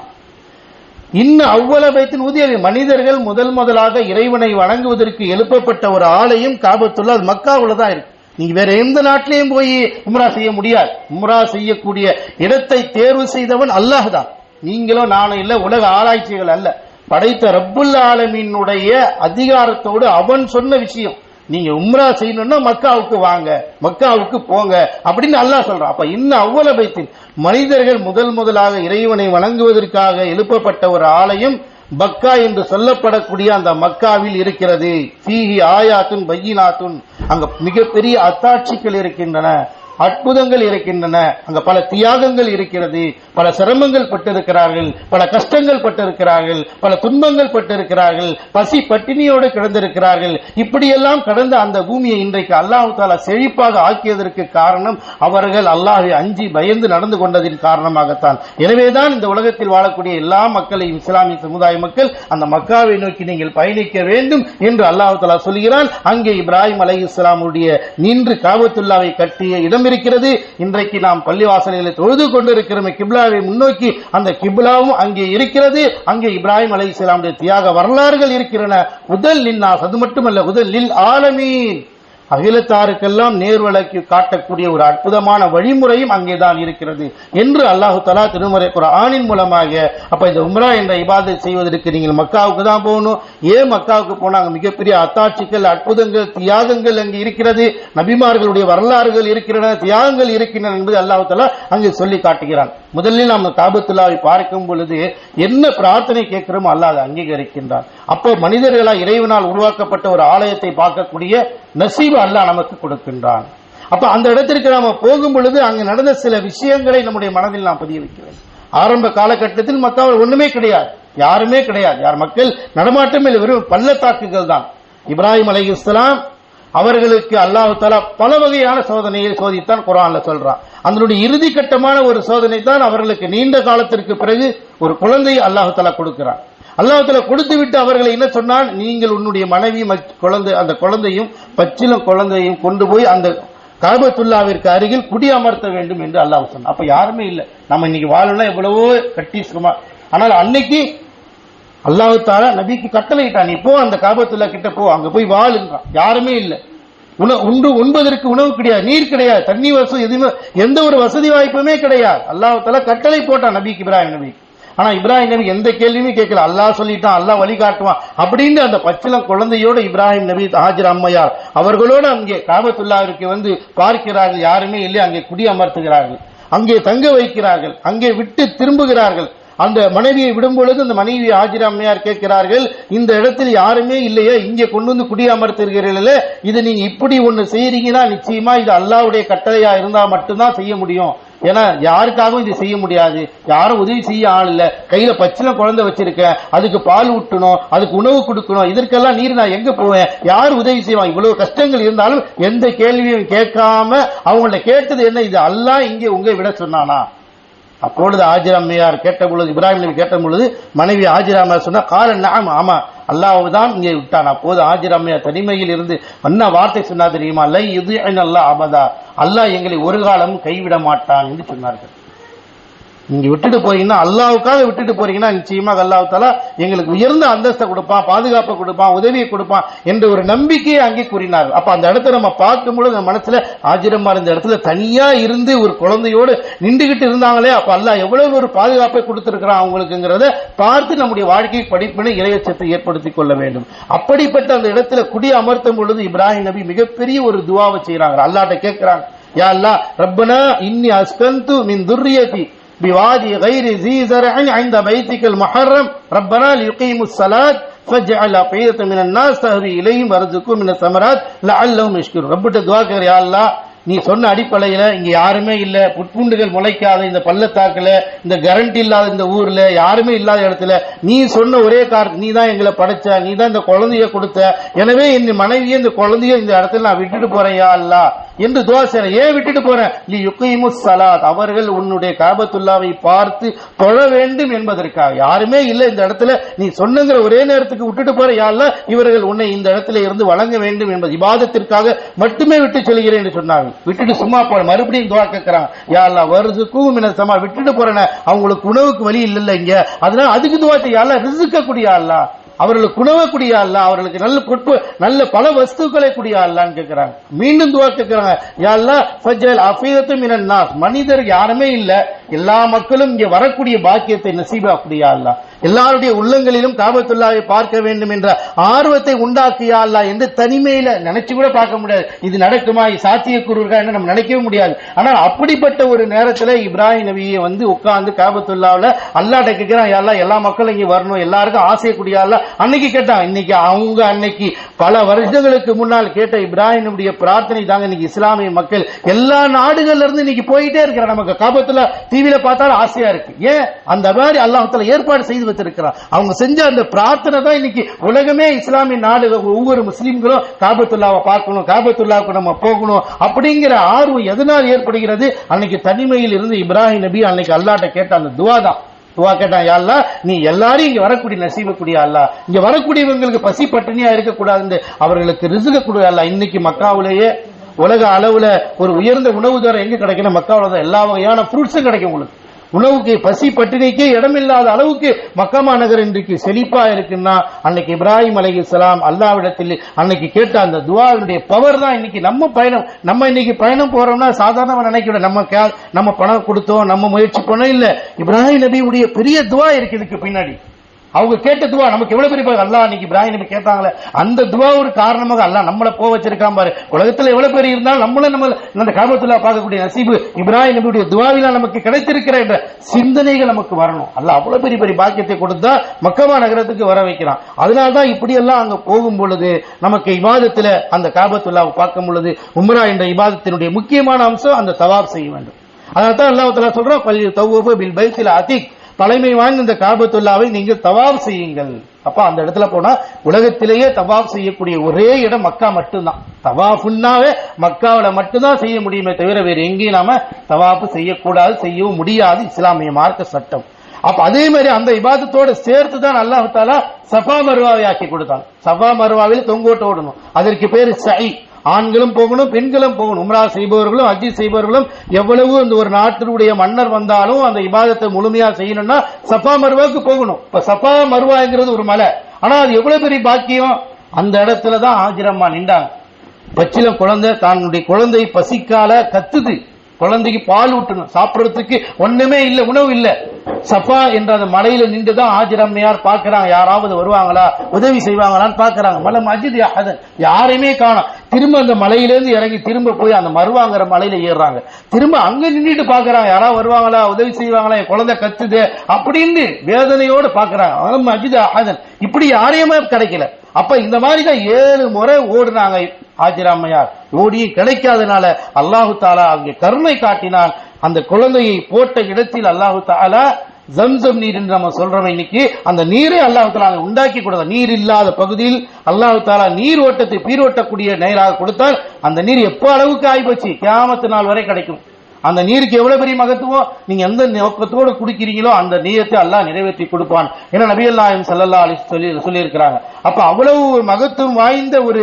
S2: இன்னும் அவ்வள பைத்தின் உதிய மனிதர்கள் முதல் முதலாக இறைவனை வணங்குவதற்கு எழுப்பப்பட்ட ஒரு ஆலயம் காபத்துள்ள அது மக்காவில் தான் இருக்கு. நீங்க வேற எந்த நாட்டிலையும் போய் உம்ரா செய்ய முடியாது. உம்ரா செய்யக்கூடிய இடத்தை தேர்வு செய்தவன் அல்லாஹ் தான். நீங்களும் நானும் இல்லை உலக ஆராய்ச்சிகள் அல்ல. படைத்த ரப்புல் ஆலமீனுடைய அதிகாரத்தோடு அவன் சொன்ன விஷயம் நீங்க உம்ரா செய்யணும்னா மக்காவுக்கு வாங்க மக்காவுக்கு போங்க அப்படின்னு அல்லாஹ் சொல்றான். அப்ப இன்னும் அவ்வளவு பைத்தின் மனிதர்கள் முதல் முதலாக இறைவனை வணங்குவதற்காக எழுப்பப்பட்ட ஒரு ஆலயம் பக்கா என்று சொல்லப்படக்கூடிய அந்த மக்காவில் இருக்கிறது. சீஹி ஆயாத்துன் பையினாத்துன். அங்க மிகப்பெரிய அத்தாட்சிகள் இருக்கின்றன. அற்புதங்கள் இருக்கின்றன. அங்க பல தியாகங்கள் இருக்கிறது. பல சிரமங்கள் பட்டிருக்கிறார்கள். பல கஷ்டங்கள் பட்டிருக்கிறார்கள். பல துன்பங்கள் பட்டிருக்கிறார்கள். பசி பட்டினியோடு கிடந்திருக்கிறார்கள். இப்படியெல்லாம் கடந்த அந்த பூமியை இன்றைக்கு அல்லாஹு தாலா செழிப்பாக ஆக்கியதற்கு காரணம் அவர்கள் அல்லாஹை அஞ்சி பயந்து நடந்து கொண்டதின் காரணமாகத்தான். எனவேதான் இந்த உலகத்தில் வாழக்கூடிய எல்லா மக்களையும் இஸ்லாமிய சமுதாய மக்கள் அந்த மக்காவை நோக்கி நீங்கள் பயணிக்க வேண்டும் என்று அல்லாஹு தாலா சொல்கிறான். அங்கே இப்ராஹிம் அலை இஸ்லாமுடைய நின்று காபத்துல்லாவை கட்டிய இடம் இருக்கிறது இன்றைக்கு நாம் பள்ளிவாசல்களை தொழுது கொண்டிருக்கிறோம் கிப்லாவை முன்னோக்கி அந்த கிப்லாவும் அங்கே இருக்கிறது. அங்கே இப்ராஹிம் அலை இஸ்லாமுடைய தியாக வரலாறுகள் இருக்கின்றன. உதல் லின்னாஸ் அது மட்டுமல்ல உதல் லில் ஆலமீன். அகிலத்தாருக்கெல்லாம் நேர்வழக்கு காட்டக்கூடிய ஒரு அற்புதமான வழிமுறையும் அங்கேதான் இருக்கிறது என்று அல்லாஹு தலா திருமறை ஆணின் மூலமாக. அப்ப இந்த உம்ரா என்ற இபாதை செய்வதற்கு நீங்கள் மக்காவுக்கு தான் போகணும். ஏன் மக்காவுக்கு போனாங்க மிகப்பெரிய அத்தாட்சிகள் அற்புதங்கள் தியாகங்கள் அங்கு இருக்கிறது. நபிமார்களுடைய வரலாறுகள் இருக்கின்றன தியாகங்கள் இருக்கின்றன என்பது அல்லாஹு தலா அங்கே சொல்லி காட்டுகிறான். முதலில் நாம் காபத்துல்லாவை பார்க்கும் பொழுது என்ன பிரார்த்தனை கேட்கிறோமோ அல்ல அதை அங்கீகரிக்கின்றான். அப்போ மனிதர்களால் இறைவனால் உருவாக்கப்பட்ட ஒரு ஆலயத்தை பார்க்கக்கூடிய நசீபு அல்லாஹ் நமக்கு கொடுக்கின்றான். அப்போ அந்த இடத்திற்கு நாம் போகும் பொழுது அங்கு நடந்த சில விஷயங்களை நம்முடைய மனதில் நாம் பதிய வைக்கிறேன் ஆரம்ப காலகட்டத்தில் மற்றவர் ஒன்றுமே கிடையாது. யாருமே கிடையாது. யார் மக்கள் நடமாட்டமே இல்லை. வெறும் பள்ளத்தாக்குகள் தான். இப்ராஹிம் அலைஹிஸ்ஸலாம் அவர்களுக்கு அல்லாஹ் தலா பல வகையான சோதனையை சோதித்தான் குரான்ல சொல்றான். அதனுடைய இறுதி கட்டமான ஒரு சோதனை தான் அவர்களுக்கு நீண்ட காலத்திற்கு பிறகு ஒரு குழந்தையை அல்லாஹ் தஆலா கொடுக்கிறான். கொடுத்து விட்டு அவர்களை என்ன சொன்னால் நீங்கள் உன்னுடைய மனைவி மச்- குழந்தை அந்த குழந்தையும் பச்சிலம் குழந்தையும் கொண்டு போய் அந்த காபத்துல்லாவிற்கு அருகில் குடியமர்த்த வேண்டும் என்று அல்லாஹ் சொன்னான். அப்ப யாருமே இல்லை. நம்ம இன்னைக்கு வாழலாம் எவ்வளவோ கட்டி ஆனால் அன்னைக்கு அல்லாஹு தாரா நபிக்கு கட்டளையிட்டான் நீ போ அந்த காபத்துல்லா கிட்ட போ அங்க போய் வாழுன்றான் யாருமே இல்லை. உண்டு உண்பதற்கு உணவு கிடையாது நீர் கிடையாது தண்ணி வசதி எதுவுமே எந்த ஒரு வசதி வாய்ப்புமே கிடையாது. அல்லாஹ் கட்டளை போட்டான் நபிக்கு இப்ராஹிம் நபி ஆனா இப்ராஹிம் நபி எந்த கேள்வியுமே கேட்கல. அல்லாஹ் சொல்லிட்டான் அல்லாஹ் வழி காட்டுவான் அப்படின்னு அந்த பச்சிலம் குழந்தையோட இப்ராஹிம் நபி ஹாஜர் அம்மையார் அவர்களோடு அங்கே காபத்துல்லாவிற்கு வந்து பார்க்கிறார்கள். யாருமே இல்லை அங்கே குடியமர்த்துகிறார்கள். அங்கே தங்க வைக்கிறார்கள். அங்கே விட்டு திரும்புகிறார்கள். அந்த மனைவியை விடும் பொழுது அந்த மனைவி ஆஜிர அம்மையார் கேட்கிறார்கள் இந்த இடத்தில் யாருமே இல்லையே இங்கே கொண்டு வந்து குடியமர்த்துகிறீர்களே இது நீங்க இப்படி ஒன்று செய்யறீங்கன்னா நிச்சயமா இது அல்லாவுடைய கட்டளையா இருந்தா மட்டும்தான் செய்ய முடியும். ஏன்னா யாருக்காகவும் இது செய்ய முடியாது. யாரும் உதவி செய்ய ஆள் இல்ல. கையில பச்சில குழந்தை வச்சிருக்கேன் அதுக்கு பால் ஊட்டணும் அதுக்கு உணவு கொடுக்கணும் இதற்கெல்லாம் நீர் நான் எங்க போவேன்? யார் உதவி செய்வான் இவ்வளவு கஷ்டங்கள் இருந்தாலும் எந்த கேள்வியும் கேட்காம அவங்கள்ட்ட கேட்டது என்ன? இது அல்லாஹ் இங்கே உங்க விட சொன்னானா? அப்பொழுது ஆஜிராமையார் அம்மையார் கேட்ட பொழுது இப்ராஹிம் நபி கேட்ட பொழுது மனைவி ஆஜிர் அம்மையார் சொன்னா கால நாம் ஆமாம் அல்லாஹ் தான் இங்கே விட்டான். அப்போது ஆஜிராமையார் அம்மையார் தனிமையில் இருந்து என்ன வார்த்தை சொன்னா தெரியுமா? லை இது அல்லாஹ் அபதா. அல்லாஹ் எங்களை ஒரு காலமும் கைவிட மாட்டான் என்று சொன்னார்கள். நீங்க விட்டுட்டு போறீங்கன்னா அல்லாவுக்காக விட்டுட்டு போறீங்கன்னா நிச்சயமாக அல்லாஹ் எங்களுக்கு உயர்ந்த அந்தஸ்தை கொடுப்பான் பாதுகாப்பை கொடுப்பான் உதவியை கொடுப்பான் என்ற ஒரு நம்பிக்கையை அங்கே கூறினார் அப்ப அந்த இடத்த நம்ம பார்க்கும் பொழுது நம்ம மனசுல ஆஜிரமா இருந்த இடத்துல தனியா இருந்து ஒரு குழந்தையோடு நின்றுகிட்டு இருந்தாங்களே அப்ப அல்லாஹ் எவ்வளவு ஒரு பாதுகாப்பை கொடுத்திருக்கிறான் அவங்களுக்குங்கிறத பார்த்து நம்முடைய வாழ்க்கை படிப்பினை இளையச்சத்தை ஏற்படுத்திக் கொள்ள வேண்டும். அப்படிப்பட்ட அந்த இடத்துல குடி அமர்த்தும் பொழுது இப்ராஹிம் நபி மிகப்பெரிய ஒரு துவாவை செய்யறாங்க அல்லாட்ட கேட்கிறாங்க யா அல்லாஹ் ரப்பனா இன்னி அஸ்கந்து மின் துர்ரியதி بوادي غير ذي زرع عند بيتك المحرم ربنا ليقيموا الصلاة فاجعل أفئدة من الناس تهوي إليهم وارزقهم من الثمرات لعلهم يشكرون ரப்பிட்ட துவா கேக்குற யா அல்லாஹ் நீ சொன்ன அடிப்படையில இங்க யாருமே இல்ல புட்பூண்டுகள் முளைக்காத இந்த பள்ளத்தாக்குல இந்த கரண்ட் இல்லாத இந்த ஊர்ல யாருமே இல்லாத இடத்துல நீ சொன்ன ஒரே காரணம் நீ தான் எங்களை படைச்ச நீ தான் இந்த குழந்தைய கொடுத்த எனவே என் மனைவியை இந்த குழந்தைய இந்த இடத்துல நான் விட்டுட்டு போறேன் யா அல்லாஹ் என்று துவா செய்றேன் ஏன் விட்டுட்டு போறேன் நீ யுக்கைமு சலாத் அவர்கள் உன்னுடைய காபத்துல்லாவை பார்த்து தொழ வேண்டும் என்பதற்காக. யாருமே இல்லை இந்த இடத்துல. நீ சொன்னங்கிற ஒரே நேரத்துக்கு விட்டுட்டு போற யாழ்ல இவர்கள் உன்னை இந்த இடத்துல இருந்து வழங்க வேண்டும் என்பது. இபாதத்திற்காக மட்டுமே விட்டு சொல்கிறேன் என்று சொன்னாங்க விட்டுட்டு சும்மா போற. மறுபடியும் துவா கேட்கிறான். யாழ்லா வருது கூமின சமா விட்டுட்டு போறேன. அவங்களுக்கு உணவுக்கு வழி இல்லை இங்க. அதனால அதுக்கு துவா செய்ய. ரிசுக்க கூடிய அவர்களுக்கு உணவை உணவக்கூடிய அல்ல அவர்களுக்கு நல்ல பொறுப்பு நல்ல பல வஸ்துக்களை கூடிய அல்லான்னு கேட்கிறாங்க மீண்டும் துவா கேட்கிறாங்க யாழ்லா ஃபஜல் அஃபீதத்தும் மினன் நாஸ். மனிதர் யாருமே இல்லை. எல்லா மக்களும் இங்கே வரக்கூடிய பாக்கியத்தை நசீபா அல்லா எல்லாருடைய உள்ளங்களிலும் காபத்துல்லாவை பார்க்க வேண்டும் என்ற ஆர்வத்தை உண்டாக்கியா அல்லா எந்த தனிமையில நினைச்சு கூட பார்க்க முடியாது. இது நடக்குமா? இது என்று நம்ம நினைக்கவே முடியாது. ஆனால் அப்படிப்பட்ட ஒரு நேரத்துல இப்ராஹிம் நபியை வந்து உட்கார்ந்து காபத்துல்லாவில் அல்லாட்ட கேட்கிறான் எல்லா எல்லா மக்களும் இங்க வரணும் எல்லாருக்கும் ஆசைய அல்ல அன்னைக்கு கேட்டான் இன்னைக்கு அவங்க அன்னைக்கு பல வருஷங்களுக்கு முன்னால் கேட்ட இப்ராஹிம் பிரார்த்தனை தாங்க இன்னைக்கு இஸ்லாமிய மக்கள் எல்லா நாடுகள்ல இருந்து இன்னைக்கு போயிட்டே இருக்கிற நமக்கு காபத்துல டிவியில பார்த்தாலும் ஆசையா இருக்கு. ஏன்? அந்த மாதிரி அல்லாஹத்துல ஏற்பாடு செய்து வச்சிருக்கிறான். அவங்க செஞ்ச அந்த பிரார்த்தனை தான் இன்னைக்கு உலகமே இஸ்லாமிய நாடு ஒவ்வொரு முஸ்லீம்களும் காபத்துல்லாவை பார்க்கணும் காபத்துல்லாவுக்கு நம்ம போகணும் அப்படிங்கிற ஆர்வம் எதனால் ஏற்படுகிறது? அன்னைக்கு தனிமையில் இருந்து இப்ராஹிம் நபி அன்னைக்கு அல்லாட்ட கேட்ட அந்த துவா தான். துவா கேட்டான் யா நீ எல்லாரையும் இங்கே வரக்கூடிய நசீபக்கூடிய அல்லா இங்கே வரக்கூடியவங்களுக்கு பசி பட்டினியாக இருக்கக்கூடாதுன்னு அவர்களுக்கு ரிசுக கொடு அல்ல இன்னைக்கு மக்காவிலேயே உலக அளவில் ஒரு உயர்ந்த உணவு தரம் எங்கே கிடைக்கணும் மக்காவில் தான் எல்லா வகையான ஃப்ரூட்ஸும் கிடைக்கும் உங்களுக்கு. உணவுக்கு பசி பட்டினிக்கே இடமில்லாத அளவுக்கு மக்கா மாநகர் இன்றைக்கு செழிப்பா இருக்குன்னா அன்னைக்கு இப்ராஹிம் அலைஹிஸ்ஸலாம் அல்லாவிடத்தில் அன்னைக்கு கேட்ட அந்த துவாவினுடைய பவர் தான் இன்னைக்கு நம்ம பயணம். நம்ம இன்னைக்கு பயணம் போறோம்னா சாதாரணமாக நினைக்கிறோம் நம்ம கே- நம்ம பணம் கொடுத்தோம் நம்ம முயற்சி பண்ணோம் இல்லை. இப்ராஹிம் நபியுடைய பெரிய துவா இருக்கு இதுக்கு பின்னாடி. அவங்க கேட்ட துவா நமக்கு எவ்வளவு பெரிய அல்லா அல்லாஹ் இப்ராஹிம் நபி கேட்டாங்களே அந்த துவா ஒரு காரணமாக அல்லாஹ் நம்மளை போக வச்சிருக்கான் பாரு. உலகத்துல எவ்வளவு பெரிய இருந்தாலும் நம்மளும் நம்ம அந்த காபத்துல பார்க்கக்கூடிய நசீபு இப்ராஹிம் நபியுடைய துவாவில நமக்கு கிடைத்திருக்கிற என்ற சிந்தனைகள் நமக்கு வரணும். அல்ல அவ்வளவு பெரிய பெரிய பாக்கியத்தை கொடுத்தா மக்கமா நகரத்துக்கு வர வைக்கிறான். அதனால தான் இப்படி எல்லாம் அங்க போகும் பொழுது நமக்கு இபாதத்துல அந்த காபத்துல்லாவை பார்க்கும் பொழுது உம்ரா என்ற இபாதத்தினுடைய முக்கியமான அம்சம் அந்த தவாப் செய்ய வேண்டும். அதனால தான் அல்லாஹ் சொல்றோம் பள்ளி தவ்வூஃபு பில் பைத்தில் அதிக் தலைமை வாய்ந்த இந்த காபத்துல்லாவை நீங்கள் தவாப் செய்யுங்கள். அப்ப அந்த இடத்துல போனா உலகத்திலேயே தவாப் செய்யக்கூடிய ஒரே இடம் மக்கா மட்டும்தான். தவாஃபுன்னாவே மக்காவில மட்டும்தான் செய்ய முடியுமே தவிர வேறு எங்கேயும் நாம தவாப்பு செய்யக்கூடாது செய்யவும் முடியாது. இஸ்லாமிய மார்க்க சட்டம். அப்ப அதே மாதிரி அந்த இபாதத்தோட சேர்த்து தான் நல்லா தாலா சஃபா மருவாவை ஆக்கி கொடுத்தான். சஃபா மருவாவில் தொங்கோட்டு ஓடணும். அதற்கு பேரு சை ஆண்களும் போகணும் பெண்களும் போகணும். உம்ரா செய்பவர்களும் அஜி செய்பவர்களும் எவ்வளவு இந்த ஒரு நாட்டினுடைய மன்னர் வந்தாலும் அந்த இபாதத்தை முழுமையா செய்யணும்னா சஃபா மருவாவுக்கு போகணும். இப்ப சஃபா மருவாங்கிறது ஒரு மலை. ஆனா அது எவ்வளவு பெரிய பாக்கியம்? அந்த இடத்துல தான் ஆஜிரம்மா நின்றாங்க. பச்சிலம் குழந்தை தன்னுடைய குழந்தை பசிக்கால கத்துது. குழந்தைக்கு பால் ஊட்டணும். சாப்பிட்றதுக்கு ஒண்ணுமே இல்லை உணவு இல்லை. சஃபா என்ற அந்த மலையில நின்று தான் ஆஜிரம்மையார் பார்க்கறாங்க. யாராவது வருவாங்களா? உதவி செய்வாங்களான்னு பார்க்கறாங்க. மலை மஜித் அதன் யாரையுமே காணும். திரும்ப அந்த மலையிலேருந்து இறங்கி திரும்ப போய் அந்த மருவாங்கிற மலையில ஏறுறாங்க. திரும்ப அங்க நின்றுட்டு பார்க்குறாங்க. யாராவது வருவாங்களா? உதவி செய்வாங்களா? என் குழந்தை கத்துது அப்படின்னு வேதனையோடு பார்க்கறாங்க. மலை மஜித் அஹதன். இப்படி யாரையுமே கிடைக்கல. அப்ப இந்த மாதிரி தான் ஏழு முறை ஓடுனாங்க. ஆஜிராமையார் ஓடி கிடைக்காதனால அல்லாஹு தாலா அங்கே கருணை காட்டினான். அந்த குழந்தையை போட்ட இடத்தில் அல்லாஹு தாலா ஜம்சம் நீர் என்று நம்ம சொல்றோம் இன்னைக்கு. அந்த நீரை அல்லாஹு தாலா உண்டாக்கி கொடுத்த நீர் இல்லாத பகுதியில் அல்லாஹு தாலா நீர் ஓட்டத்தை பீரோட்டக்கூடிய நேராக கொடுத்தால் அந்த நீர் எப்போ அளவுக்கு ஆகிப்போச்சு? கியாமத்து நாள் வரை கிடைக்கும். அந்த நீருக்கு எவ்வளவு பெரிய மகத்துவம்? நீங்க எந்த நோக்கத்தோடு குடிக்கிறீங்களோ அந்த நீயத்தை அல்லாஹ் நிறைவேற்றி கொடுப்பான். ஏன்னா நபிகள் நாயம் சல்லல்லா அலி சொல்லி சொல்லியிருக்கிறாங்க. அப்ப அவ்வளவு ஒரு மகத்துவம் வாய்ந்த ஒரு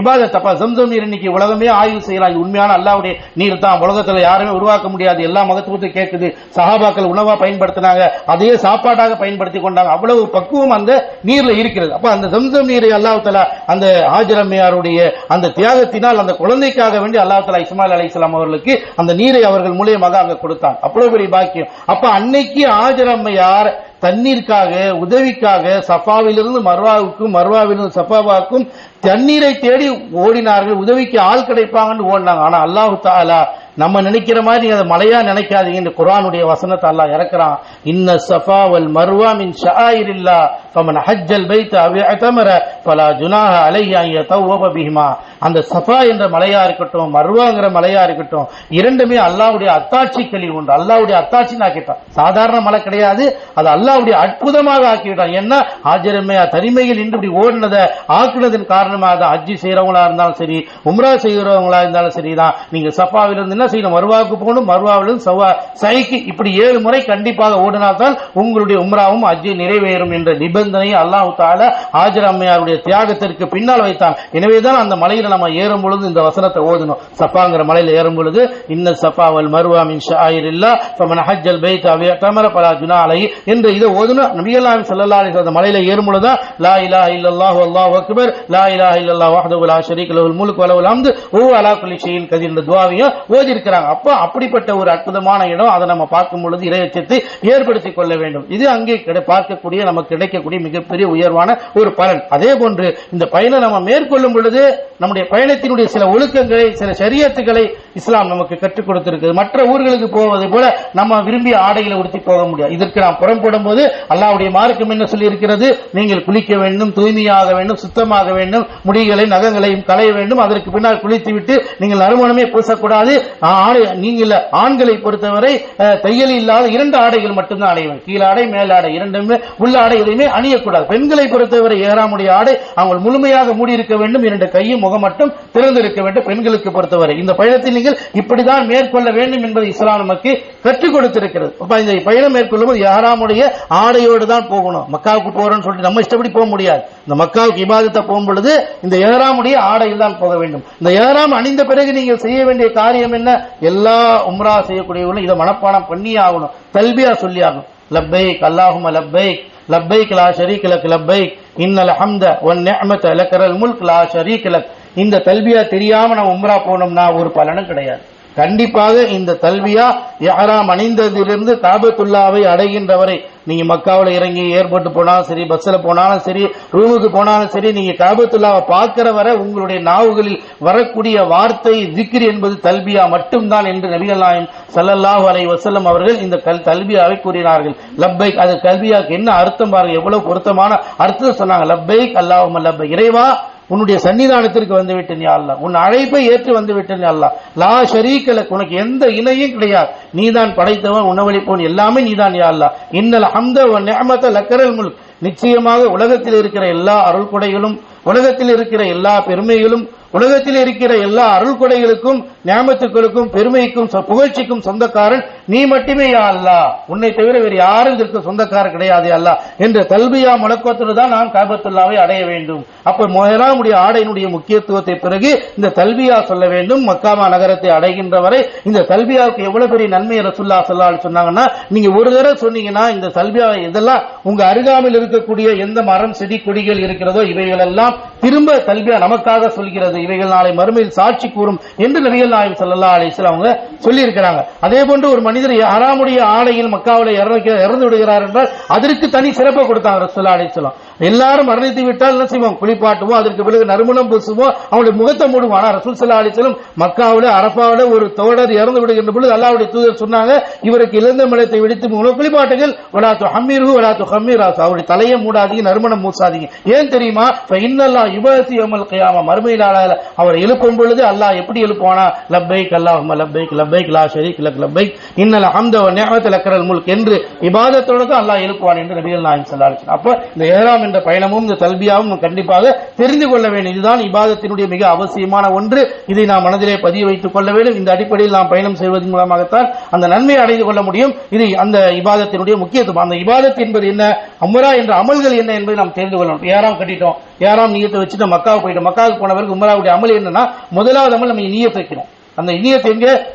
S2: இபாதத். அப்ப சம்சம் நீர் இன்னைக்கு உலகமே ஆய்வு செய்யலாம் உண்மையான அல்லாவுடைய நீர் தான். உலகத்துல யாருமே உருவாக்க முடியாது. எல்லா மகத்துவத்தையும் கேட்குது சகாபாக்கள் உணவா பயன்படுத்தினாங்க. அதையே சாப்பாட்டாக பயன்படுத்தி கொண்டாங்க. அவ்வளவு பக்குவம் அந்த நீர்ல இருக்கிறது. அப்ப அந்த சம்சம் நீரை அல்லாஹால அந்த ஆஜரம்மையாருடைய அந்த தியாகத்தினால் அந்த குழந்தைக்காக வேண்டி அல்லாஹ் தலா இஸ்மாயில் அலைஹிஸ்ஸலாம் அவர்களுக்கு அந்த நீரை அவர்கள் மூலியமாக அங்க கொடுத்தான். அவ்வளவு பெரிய பாக்கியம். அப்ப அன்னைக்கு ஆஜரம்மையார் தண்ணீருக்காக உதவிக்காக சஃபாவிலிருந்து மர்வாவுக்கும் மர்வாவிலிருந்து சஃபாவாக்கும் தண்ணீரை தேடி ஓடினார்கள் உதவிக்கு ஆள் கிடைப்பாங்கன்னு ஓடினாங்க. ஆனா அல்லாஹு தாலா நம்ம நினைக்கிற மாதிரி அதை மலையா நினைக்காதீங்க. இந்த குரானுடைய வசனத்தை அல்லாஹ் இறக்குறான். இன்ன சஃபா வல் மர்வா மின் ஷாயிரில்லா ஃபமன் ஹஜ்ஜல் பைத் அவ் இஅதமர ஃபலா ஜுனாஹ அலைஹி அன் பிஹிமா. அந்த சஃபா என்ற மலையா இருக்கட்டும் மர்வாங்கிற மலையா இருக்கட்டும் இரண்டுமே அல்லாவுடைய அத்தாட்சி கழிவு உண்டு. அல்லாவுடைய அத்தாட்சி ஆக்கிட்டான் சாதாரண மலை கிடையாது. அது அல்லாவுடைய அற்புதமாக ஆக்கிவிட்டான். என்ன ஆஜரமே தனிமையில் இன்று இப்படி ஓடினதை ஆக்குனதன் காரணமாக தான் ஹஜ்ஜி செய்கிறவங்களா இருந்தாலும் சரி உம்ரா செய்கிறவங்களா இருந்தாலும் சரி தான் நீங்க சஃபாவிலிருந்து என்ன செய்யணும்? மருவாவுக்கு போகணும். மருவாவிலிருந்து சவா சைக்கு இப்படி ஏழு முறை கண்டிப்பாக ஓடினால்தான் உங்களுடைய உம்ராவும் ஹஜ்ஜி நிறைவேறும் என்ற நிபந்தனையை அல்லாஹு தால ஆஜர் அம்மையாருடைய தியாகத்திற்கு பின்னால் வைத்தான். எனவே தான் அந்த மலையில் நம்ம ஏறும் பொழுது இந்த வசனத்தை ஓதணும். சஃபாங்கிற மலையில் ஏறும் பொழுது இன்ன சஃபா வல் மருவா மின் ஷாயிர் இல்லா ஃபமன் ஹஜ்ஜல் பைத் அவிய தமர பலா ஜுனா அலை என்று இதை ஓதணும் நபியல்லாம் ஸல்லல்லாஹு அந்த மலையில் ஏறும் பொழுது லா இலா இல்லல்லாஹு அல்லாஹு அக்பர் லா இலா இலாஹ இல்லல்லா வஹ்தஹு லா ஷரீக் லஹுல் முல்கு வ ஹம்து அலா குலி ஷைஇன் கதீர் இந்த துவாவையும் ஓதி இருக்கிறாங்க அப்போ அப்படிப்பட்ட ஒரு அற்புதமான இடம் அதை நம்ம பார்க்கும் பொழுது இறையச்சத்தை ஏற்படுத்தி கொள்ள வேண்டும். இது அங்கே கிடை- பார்க்கக்கூடிய நமக்கு கிடைக்கக்கூடிய மிகப்பெரிய உயர்வான ஒரு பலன். அதே போன்று இந்த பயணம் நம்ம மேற்கொள்ளும் பொழுது நம்முடைய பயணத்தினுடைய சில ஒழுக்கங்களை சில சரியத்துக்களை இஸ்லாம் நமக்கு கற்றுக் கொடுத்திருக்கிறது மற்ற ஊர்களுக்கு போவதை போல நம்ம விரும்பிய ஆடைகளை உடுத்தி போக முடியாது. இதற்கு நாம் புறம்படும் போது அல்லாவுடைய மார்க்கம் என்ன சொல்லி இருக்கிறது நீங்கள் குளிக்க வேண்டும் தூய்மையாக வேண்டும் சுத்தமாக வேண்டும். முடிகளை நகங்களையும் களைய வேண்டும். அதற்கு பின்னால் குளித்துவிட்டு நீங்கள் நறுமணமே பூசக்கூடாது. நீங்கள் ஆண்களை பொறுத்தவரை தையல் இல்லாத இரண்டு ஆடைகள் மட்டும்தான் அணிய கீழாடை மேலாடை இரண்டுமே உள்ள ஆடை அணியக்கூடாது. பெண்களை பொறுத்தவரை ஏறாமுடைய ஆடை அவங்க முழுமையாக மூடி இருக்க வேண்டும். இரண்டு கையும் முகம் மட்டும் திறந்திருக்க வேண்டும் பெண்களுக்கு பொறுத்தவரை. இந்த பயணத்தில் நீங்கள் இப்படிதான் மேற்கொள்ள வேண்டும் என்பதை இஸ்லாம் நமக்கு கற்றுக் கொடுத்திருக்கிறது. இந்த பயணம் மேற்கொள்ளும் போது யாராமுடைய ஆடையோடு தான் போகணும். மக்காவுக்கு போறோம்னு சொல்லிட்டு நம்ம இஷ்டப்படி போக முடியாது. இந்த மக்காவுக்கு இபாதத்தை போகும் பொழுது இந்த ஏறாமுடைய ஆடையில் தான் போக வேண்டும். இந்த ஏறாம் அணிந்த பிறகு நீங்கள் செய்ய வேண்டிய காரியம் என்ன? எல்லா உம்ரா செய்யக்கூடியவர்களும் இதை மனப்பாடம் பண்ணி ஆகணும். தல்பியா சொல்லி ஆகணும். லப்பைக் அல்லாஹும லப்பைக் லப்பைக் லா ஷரீக் லக் லப்பைக். இன்னல் ஹம்த ஒன் நிஅமத லக்கரல் முல்க் லா ஷரீக் லக். இந்த தல்பியா தெரியாம நம்ம உம்ரா போனோம்னா ஒரு பலனும் கிடையாது. கண்டிப்பாக இந்த தல்வியா யாராம் அணிந்ததிலிருந்து தாபத்துல்லாவை அடைகின்றவரை நீங்கள் மக்காவில் இறங்கி ஏர்போர்ட் போனாலும் சரி பஸ்ஸில் போனாலும் சரி ரூமுக்கு போனாலும் சரி நீங்கள் காபத்துல்லாவை பார்க்குற வரை உங்களுடைய நாவுகளில் வரக்கூடிய வார்த்தை திக்ர் என்பது தல்பியா மட்டும்தான் என்று நபிகள் நாயம் ஸல்லல்லாஹு வசல்லம் அவர்கள் இந்த கல் தல்பியாவை கூறினார்கள். லப்பைக் அது கல்வியாக்கு என்ன அர்த்தம் பாருங்க எவ்வளவு பொருத்தமான அர்த்தம் சொன்னாங்க. லப்பைக் அல்லாஹ் லப்பை. இறைவா உன்னுடைய சன்னிதானத்திற்கு வந்து விட்டேன் யா உன் அழைப்பை ஏற்று வந்து விட்டேன் யா லா ஷரீக்கலக் உனக்கு எந்த இணையும் கிடையாது. நீதான் படைத்தவன் உணவளிப்பவன் எல்லாமே நீதான் யா அல்லா இன்னல் ஹம்த வ லக்கரல் முல் நிச்சயமாக உலகத்தில் இருக்கிற எல்லா அருள் கொடைகளும் உலகத்தில் இருக்கிற எல்லா பெருமைகளும் உலகத்தில் இருக்கிற எல்லா அருள் கொடைகளுக்கும் ஞாபகத்துக்களுக்கும் பெருமைக்கும் சொ- புகழ்ச்சிக்கும் சொந்தக்காரன் நீ மட்டுமே யா உன்னை தவிர வேறு யாரும் இதற்கு சொந்தக்காரர் கிடையாது அல்லா. அல்லாஹ் என்ற கல்வியா முழக்கத்தோடு தான் நாம் காபத்துல்லாவை அடைய வேண்டும். அப்ப மொஹராமுடைய ஆடையினுடைய முக்கியத்துவத்தை பிறகு இந்த கல்வியா சொல்ல வேண்டும். மக்காமா நகரத்தை அடைகின்ற வரை இந்த கல்வியாவுக்கு எவ்வளவு பெரிய நன்மை ரசுல்லா சொல்லா சொன்னாங்கன்னா நீங்க ஒரு தடவை சொன்னீங்கன்னா இந்த கல்வியா இதெல்லாம் உங்க அருகாமையில் இருக்கக்கூடிய எந்த மரம் செடி கொடிகள் இருக்கிறதோ இவைகள் எல்லாம் திரும்ப கல்வியா நமக்காக சொல்கிறது. இவைகள் நாளை மறுமையில் சாட்சி கூறும் என்று நபிகள் நாயம் ஸல்லல்லாஹு அலைஹி அவங்க சொல்லியிருக்கிறாங்க. அதே போன்று ஒரு மனிதர் ஹராமுடைய ஆடையில் மக்காவில் இறந்து இறந்து விடுகிறார் என்றால் அதற்கு தனி சிறப்பை கொடுத்தாங்க ரசூல்லா அலைஹிஸ்ஸலாம் எல்லாரும் மரணித்து விட்டால் என்ன செய்வோம்? குளிப்பாட்டுவோம் அதற்கு பிறகு நறுமணம் பூசுவோம் அவங்களுடைய முகத்தை மூடுவோம். ஆனால் ரசூல் சல்லா அலிஸ்லம் மக்காவில் அரபாவில் ஒரு தோழர் இறந்து விடுகின்ற பொழுது அல்லாவுடைய தூதர் சொன்னாங்க இவருக்கு இழந்த மலத்தை வெடித்து மூலம் குளிப்பாட்டுகள் வலாத்து ஹம்மீரு வலாத்து ஹம்மீராசு அவருடைய தலையை மூடாதீங்க நறுமணம் மூசாதீங்க. ஏன் தெரியுமா? இப்போ இன்னல்லா யுபசி அமல் கயாமா. மறுமையிலாளர் அவர் எழுப்பும் பொழுது அல்லாஹ் எப்படி எழுப்புவானா? லப்பைக் அல்லாஹ் லப்பைக் லப்பைக் லா ஷரீக் லக் லப்பைக். இன்னல் அந்த நேமத்தில் அக்கரல் முல்க் என்று இபாதத்தோடு தான் அல்லாஹ் எழுப்புவான் என்று நபிகள் நாயகம் ஸல்லல்லாஹு அப்போ இந்த ஏழாம் என்ற பயணமும் இந்த தல்பியாவும் கண்டிப்பாக தெரிந்து கொள்ள வேண்டும். இதுதான் இபாதத்தினுடைய மிக அவசியமான ஒன்று. இதை நாம் மனதிலே பதிய வைத்துக் கொள்ள வேண்டும். இந்த அடிப்படையில் நாம் பயணம் செய்வதன் மூலமாகத்தான் அந்த நன்மையை அடைந்து கொள்ள முடியும். இது அந்த இபாதத்தினுடைய முக்கியத்துவம். அந்த இபாதத் என்பது என்ன? அமரா என்ற அமல்கள் என்ன என்பதை நாம் தெரிந்து கொள்ளணும். ஏறாம் கட்டிட்டோம். ஏறாம் நீயத்தை வச்சுட்டு மக்காவுக்கு போயிட்டோம். மக்காவுக்கு போன பிறகு உமராவுடைய அமல் என்னன்னா முதலாவது அமல் நம்ம இனியத்தை வைக்கணும். அந்த இனியத்தை எங்க?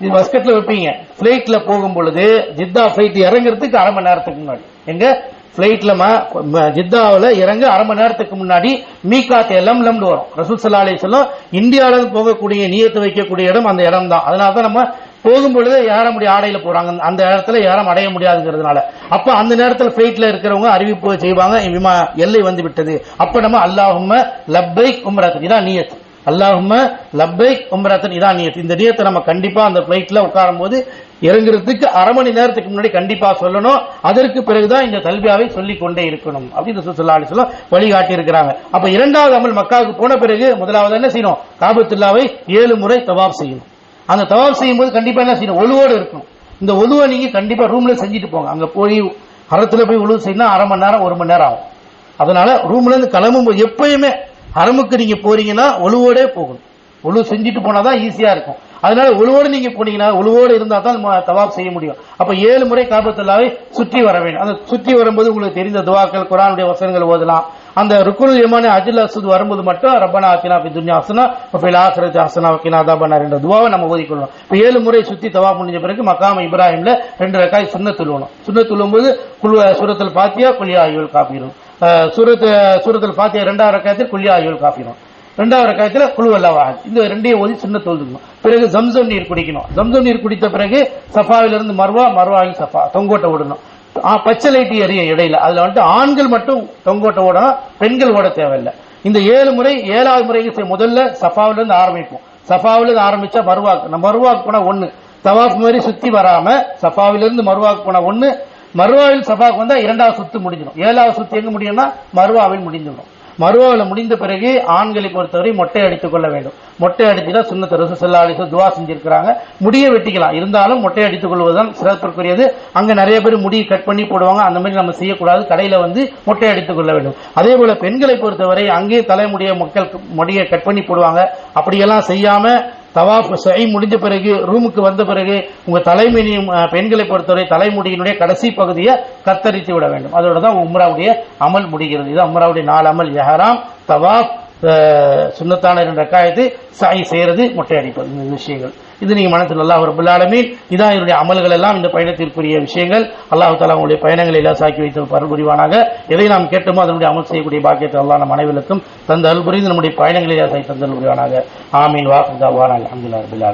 S2: இது மஸ்கட்ல வைப்பீங்க. பிளைட்ல போகும் பொழுது ஜித்தா பிளைட் இறங்குறதுக்கு அரை மணி நேரத்துக்கு முன்னாடி. எங்க? பிளைட்ல ஜித்தாவில் இறங்க அரை மணி நேரத்துக்கு முன்னாடி மீகாத் எல்லாம் லம்னு வரும். ரசூல் சல்லா அலி சொல்லம் இந்தியாவில் போகக்கூடிய நீயத்தை வைக்கக்கூடிய இடம் அந்த இடம் தான் அதனால தான் நம்ம போகும் பொழுது ஏற முடிய ஆடையில் போகிறாங்க அந்த இடத்துல யாரும் அடைய முடியாதுங்கிறதுனால. அப்போ அந்த நேரத்தில் ஃப்ளைட்டில் இருக்கிறவங்க அறிவிப்பு செய்வாங்க விமா எல்லை வந்து விட்டது. அப்போ நம்ம அல்லாஹும் லப்பை உம்ரத். இதான் நீயத்து. அல்லாஹும லப்பை உம்ரத்தன் இதான் நியத் இந்த நியத்தை நம்ம கண்டிப்பாக அந்த ஃப்ளைட்டில் உட்காரும் போது இறங்குறதுக்கு அரை மணி நேரத்துக்கு முன்னாடி கண்டிப்பாக சொல்லணும். அதற்கு பிறகுதான் இந்த தல்பியாவை சொல்லிக் கொண்டே இருக்கணும். அப்படின்னு சுல்லா அலி சொல்லம் வழிகாட்டி இருக்கிறாங்க இரண்டாவது அமல் மக்காவுக்கு போன பிறகு முதலாவது என்ன செய்யணும்? காபத்துல்லாவை ஏழு முறை தவாப் செய்யணும். அந்த தவாப் செய்யும் போது என்ன செய்யணும்? ஒழுவோடு இருக்கணும். இந்த ஒழுவை நீங்கள் கண்டிப்பாக ரூமில் செஞ்சுட்டு போங்க. அங்கே போய் அறத்தில் போய் உழுவு செய்யணும் அரை மணி நேரம் ஒரு மணி நேரம் ஆகும். அதனால ரூம்லேருந்து கிளம்பும்போது எப்பயுமே ஹரமுக்கு நீங்கள் போறீங்கன்னா ஒழுவோடே போகணும். ஒழு செஞ்சுட்டு போனால் தான் ஈஸியாக இருக்கும். அதனால ஒழுவோடு நீங்கள் போனீங்கன்னா ஒழுவோடு இருந்தால் தான் தவாப் செய்ய முடியும். அப்போ ஏழு முறை காபத்துல்லாவை சுற்றி வர வேண்டும். அந்த சுற்றி வரும்போது உங்களுக்கு தெரிந்த துவாக்கள் குரானுடைய வசனங்கள் ஓதலாம். அந்த ருக்குனு யமான அஜில் அசுத் வரும்போது மட்டும் ரப்பனா ஆக்கினா பி துன்யா அசனா ஃபைல் ஆசிரத் அசனா வக்கினா தாபனார் என்ற துவாவை நம்ம ஓதிக்கொள்ளணும் இப்போ ஏழு முறை சுற்றி தவா முடிஞ்ச பிறகு மக்காம இப்ராஹிமில் ரெண்டு ரக்காய் சுண்ணத்துள்ளணும் சுண்ணத்துள்ளும் போது குழு சுரத்தில் பாத்தியா குழியா ஆயுள் காப்பிடணும் சூரத்து சூரத்தில் பாத்தியா ரெண்டாவது ரக்காயத்தில் குல்யா ஆயுள் காபிரும் ரெண்டாவது ரக்காயத்துல குழுவல்லவாஹத் இந்த ரெண்டையும் ஓதி சின்ன தொழுதுக்கணும் பிறகு ஜம்சம் நீர் குடிக்கணும். ஜம்சம் நீர் குடித்த பிறகு சஃபாவிலிருந்து மர்வா மர்வாவில் சஃபா தொங்கோட்டை விடணும் ஆ, பச்சை லைட்டு எரிய இடையில. அதில் வந்துட்டு ஆண்கள் மட்டும் தொங்கோட்டை ஓடணும் பெண்கள் ஓட தேவையில்லை. இந்த ஏழு முறை ஏழாவது முறைக்கு முதல்ல சஃபாவிலிருந்து ஆரம்பிப்போம். சஃபாவிலிருந்து ஆரம்பிச்சா மருவாக்கு. நம்ம மருவாக்கு போனால் ஒன்று தவாப் மாதிரி சுற்றி வராமல் சஃபாவிலிருந்து மறுவாக்கு மருவாக்கு ஒன்று மருவாவில் சஃபாவுக்கு வந்தால் இரண்டாவது சுத்து முடிஞ்சிடும். ஏழாவது சுத்து எங்கே முடியும்னா மருவாவில் முடிஞ்சிடும் மருவாவில் முடிந்த பிறகு ஆண்களை பொறுத்தவரை மொட்டை அடித்துக் கொள்ள வேண்டும். மொட்டை அடித்து சுண்ணத்து ரசு செல்லா அலிசு துவா செஞ்சிருக்கிறாங்க. முடிய வெட்டிக்கலாம். இருந்தாலும் மொட்டை அடித்துக் கொள்வதுதான் சிறப்பிற்குரியது. அங்கே நிறைய பேர் முடியை கட் பண்ணி போடுவாங்க. அந்த மாதிரி நம்ம செய்யக்கூடாது. கடையில் வந்து மொட்டை அடித்துக் கொள்ள வேண்டும். அதே போல் பெண்களை பொறுத்தவரை அங்கேயே தலைமுடிய மக்கள் முடியை கட் பண்ணி போடுவாங்க. அப்படியெல்லாம் செய்யாமல் தவாப் செய் முடிஞ்ச பிறகு ரூமுக்கு வந்த பிறகு உங்கள் தலைமணி பெண்களை பொறுத்தவரை தலைமுடியினுடைய கடைசி பகுதியை கத்தரித்து விட வேண்டும். அதோட தான் உம்ராவுடைய அமல் முடிகிறது. இது உம்ராவுடைய நாலு அமல் எஹராம் தவாப் சுண்ணத்தான இரண்டு ரக்காயத்து சாய் செய்யறது மொட்டை அடிப்பது இந்த விஷயங்கள். இது நீங்க மனத்தில் அல்லாஹ் ரபுல் ஆலமீன். இதான் என்னுடைய அமல்கள் எல்லாம் இந்த பயணத்திற்குரிய விஷயங்கள். அல்லாஹ் தாலா உங்களுடைய பயணங்களை எல்லாம் சாக்கி வைத்து பருபுரிவானாக. எதை நாம் கேட்டோமோ அதனுடைய அமல் செய்யக்கூடிய பாக்கியத்தை எல்லாம் நம் அனைவருக்கும் தந்த அல்புரிந்து நம்முடைய பயணங்களை எல்லாம் சாய் தந்தல் புரிவானாக. ஆமீன். வாக்கு வானாங்க அஹமதுல்லா ரபுல்